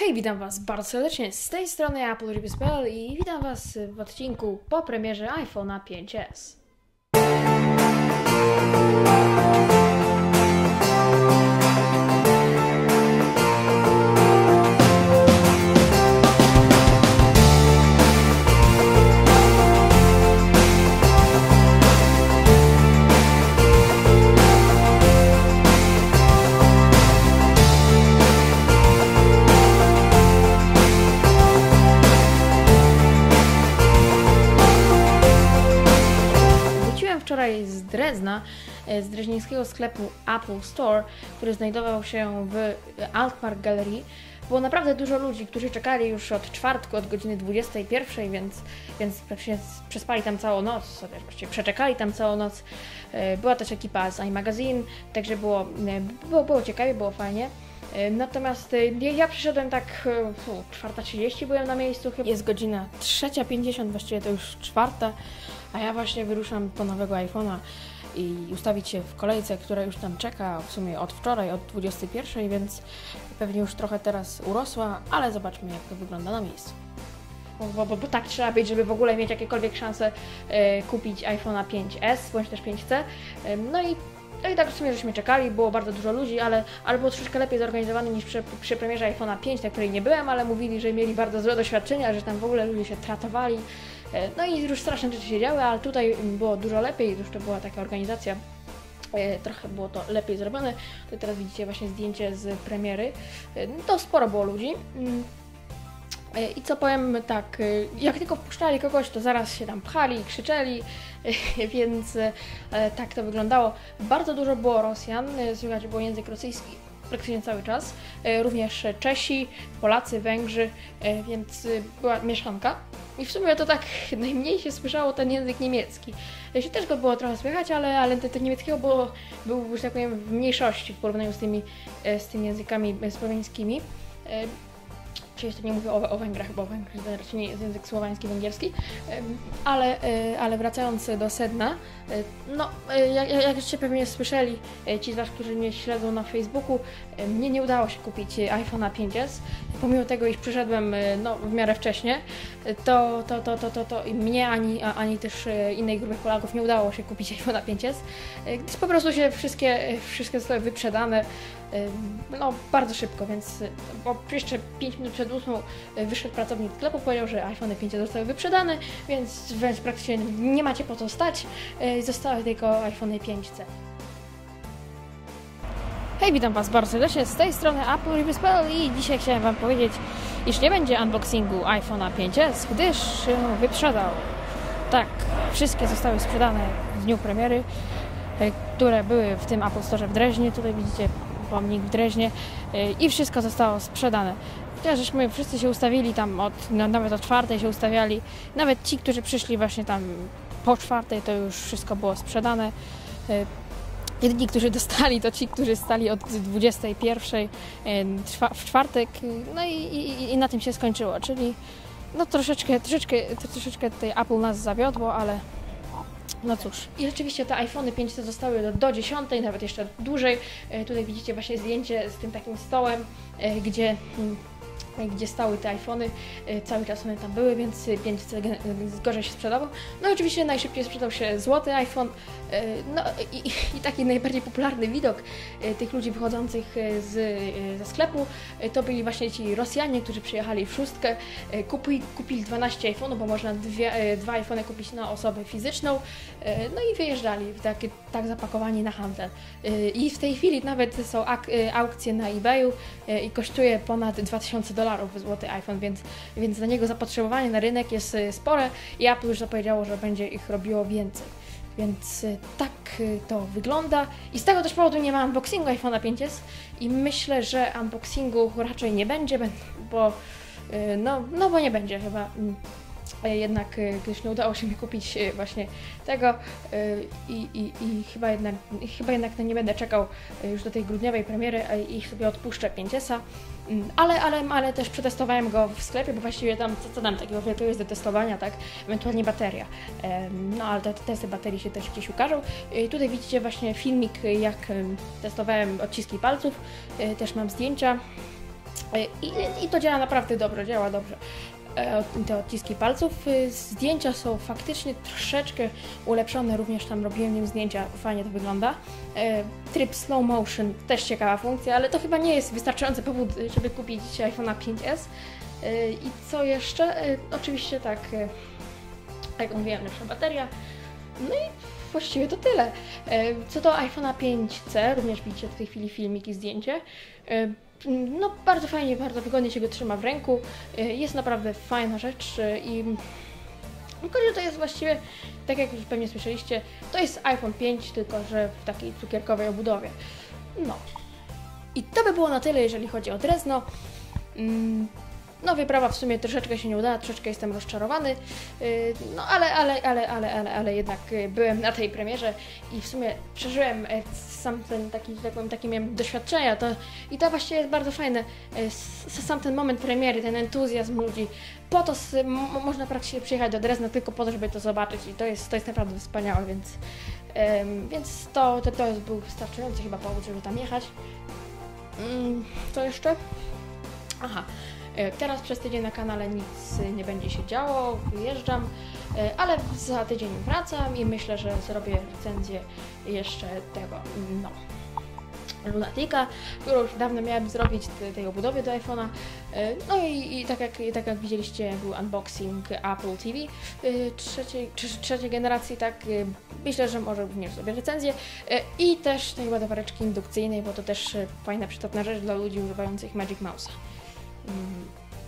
Hej, witam Was bardzo serdecznie z tej strony Apple Reviews.pl i witam Was w odcinku po premierze iPhone'a 5s. E, z dreźnieńskiego sklepu Apple Store, który znajdował się w Altmark Gallery. Było naprawdę dużo ludzi, którzy czekali już od czwartku, od godziny 21, więc, więc praktycznie przespali tam całą noc, właściwie przeczekali tam całą noc. E, Była też ekipa z iMagazine, także było, e, było, było ciekawie, było fajnie. E, Natomiast e, ja przyszedłem tak e, fu, 4.30 byłem na miejscu, chyba jest godzina 3.50, właściwie to już czwarta, a ja właśnie wyruszam po nowego iPhone'a i ustawić się w kolejce, która już tam czeka w sumie od wczoraj, od 21, więc pewnie już trochę teraz urosła, ale zobaczmy jak to wygląda na miejscu. Bo, bo, bo, tak trzeba być, żeby w ogóle mieć jakiekolwiek szanse e, kupić iPhone'a 5S bądź też 5C. E, no i no i tak w sumie żeśmy czekali, było bardzo dużo ludzi, ale, ale było troszeczkę lepiej zorganizowane niż przy, przy premierze iPhone'a 5, na której nie byłem, ale mówili, że mieli bardzo złe doświadczenia, że tam w ogóle ludzie się tratowali. E, No i już straszne rzeczy się działy, ale tutaj było dużo lepiej, już to była taka organizacja e, trochę było to lepiej zrobione. Tutaj teraz widzicie właśnie zdjęcie z premiery. E, No to sporo było ludzi. Mm. I co powiem tak, jak tylko wpuszczali kogoś, to zaraz się tam pchali, krzyczeli, więc tak to wyglądało. Bardzo dużo było Rosjan, słychać było język rosyjski praktycznie cały czas. E, Również Czesi, Polacy, Węgrzy, e, więc e, była mieszanka. I w sumie to tak najmniej się słyszało ten język niemiecki. E, Się też go było trochę słychać, ale, ale te, te niemieckiego było, był, że tak powiem, w mniejszości w porównaniu z tymi, z tymi językami e, E, jeszcze nie mówię o, o Węgrach, bo Węgry to nie jest język słowański, węgierski. Ale, e, ale wracając do sedna, e, no, e, jak, jak jakście pewnie słyszeli, ci z Was, którzy mnie śledzą na Facebooku, mnie nie udało się kupić iPhone'a 5s. Pomimo tego, iż przyszedłem no, w miarę wcześnie, to, to, to, to, to, to mnie ani, ani też innej grupy Polaków nie udało się kupić iPhone'a 5s, e, gdyż po prostu się wszystkie, wszystkie zostały wyprzedane no bardzo szybko, więc y, bo jeszcze 5 minut przed 8 y, wyszedł pracownik sklepu, powiedział, że iPhone 5 zostały wyprzedane, więc, więc praktycznie nie macie po co stać, y, zostały tylko iPhone 5C. Hej, witam Was bardzo serdecznie z tej strony Apple Reviews.pl i dzisiaj chciałem Wam powiedzieć, iż nie będzie unboxingu iPhone'a 5s, gdyż się wyprzedał. Tak, wszystkie zostały sprzedane w dniu premiery, e, które były w tym Apple Store w Dreźnie. Tutaj widzicie pomnik w Dreźnie e, i wszystko zostało sprzedane. Chociaż żeśmy wszyscy się ustawili tam, od, no, nawet o czwartej się ustawiali. Nawet ci, którzy przyszli właśnie tam po czwartej, to już wszystko było sprzedane. E, Jedyni, którzy dostali, to ci, którzy stali od 21 e, czwa- w czwartek. No i, i, i na tym się skończyło, czyli no troszeczkę, troszeczkę, troszeczkę tutaj Apple nas zawiodło, ale no cóż. I rzeczywiście te iPhony 5 zostały do, do 10, nawet jeszcze dłużej. E, Tutaj widzicie właśnie zdjęcie z tym takim stołem, e, gdzie, mm, gdzie stały te iPhony. E, Cały czas one tam były, więc 5C gen- gorzej się sprzedawał. No i oczywiście najszybciej sprzedał się złoty iPhone. E, No i, i- taki najbardziej popularny widok e, tych ludzi wychodzących z, ze sklepu to byli właśnie ci Rosjanie, którzy przyjechali w szóstkę, e, kupili, kupili 12 iPhone'ów, bo można dwie, dwa iPhony kupić na osobę fizyczną, no i wyjeżdżali w takie, tak zapakowani na handel. I w tej chwili nawet są ak- aukcje na eBayu i kosztuje ponad 2000 dolarów złoty iPhone, więc, więc na niego zapotrzebowanie na rynek jest e, spore i Apple już zapowiedziało, że będzie ich robiło więcej. Więc y, tak y, to wygląda. I z tego też powodu nie ma unboxingu iPhone'a 5s i myślę, że unboxingu raczej nie będzie, bę- bo y, no, no bo nie będzie chyba. Y, Jednak y, gdyż nie udało się mi kupić y, właśnie tego i, i, i chyba jednak i chyba jednak nie będę czekał już do tej grudniowej premiery i sobie odpuszczę 5S-a. Mm, Ale, ale, ale też przetestowałem go w sklepie, bo właściwie tam co, co tam takiego wielkiego jest do testowania, tak? Ewentualnie bateria. No ale te te testy baterii się też gdzieś ukażą. Y, Tutaj widzicie właśnie filmik, jak em, testowałem odciski palców. Też mam zdjęcia. E, I, I to działa naprawdę dobrze, działa dobrze. E, Te odciski palców. E, Zdjęcia są faktycznie troszeczkę ulepszone, również tam robiłem nim zdjęcia, fajnie to wygląda. E, Tryb slow motion, też ciekawa funkcja, ale to chyba nie jest wystarczający powód, żeby kupić iPhone'a 5S. E, I co jeszcze? Oczywiście tak, jak mówiłem, lepsza bateria. No i właściwie to tyle. Co do iPhone'a 5C, również widzicie w tej chwili filmik i zdjęcie. No bardzo fajnie, bardzo wygodnie się go trzyma w ręku. E, Jest naprawdę fajna rzecz e, i tylko, że to jest właściwie, tak jak już pewnie słyszeliście, to jest iPhone 5, tylko że w takiej cukierkowej obudowie. No. I to by było na tyle, jeżeli chodzi o Drezno. Mm, No, wyprawa w sumie troszeczkę się nie udała, troszeczkę jestem rozczarowany, yy, no ale, ale, ale, ale, ale, ale jednak yy, byłem na tej premierze i w sumie przeżyłem yy, sam ten taki, tak powiem, takie miałem doświadczenia to, i to właściwie jest bardzo fajne, s- sam ten moment premiery, ten entuzjazm ludzi, po to można praktycznie przyjechać do Drezna tylko po to, żeby to zobaczyć i to jest, to jest naprawdę wspaniałe, więc, ym, więc to, to, to jest, był wystarczający chyba powód, żeby tam jechać. Mm, co jeszcze? Aha, e, teraz przez tydzień na kanale nic nie będzie się działo, wyjeżdżam, e, ale za tydzień wracam i myślę, że zrobię recenzję jeszcze tego, no, Lunatica, którą już dawno miałem zrobić, te- tej obudowie do iPhone'a. E, No i, i tak, jak, tak jak widzieliście, był unboxing Apple TV trzeciej, trze- trzeciej generacji, tak myślę, że może również zrobię recenzję. I też tej ładowareczki indukcyjnej, bo to też fajna, przydatna rzecz dla ludzi używających Magic Mouse'a.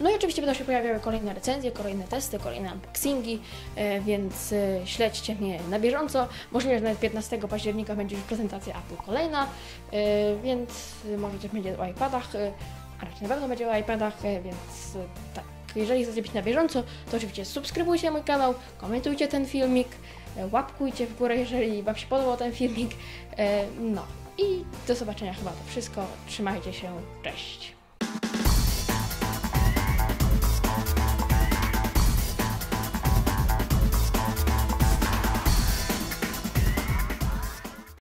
No i oczywiście będą się pojawiały kolejne recenzje, kolejne testy, kolejne unboxingi, e, więc e, śledźcie mnie na bieżąco. Możliwe, że nawet 15 października będzie już prezentacja Apple kolejna, e, więc może coś będzie o iPadach, a raczej na pewno będzie o iPadach, więc tak. Jeżeli chcecie być na bieżąco, to oczywiście subskrybujcie mój kanał, komentujcie ten filmik, łapkujcie w górę, jeżeli Wam się podobał ten filmik. No i do zobaczenia chyba to wszystko. Trzymajcie się, cześć.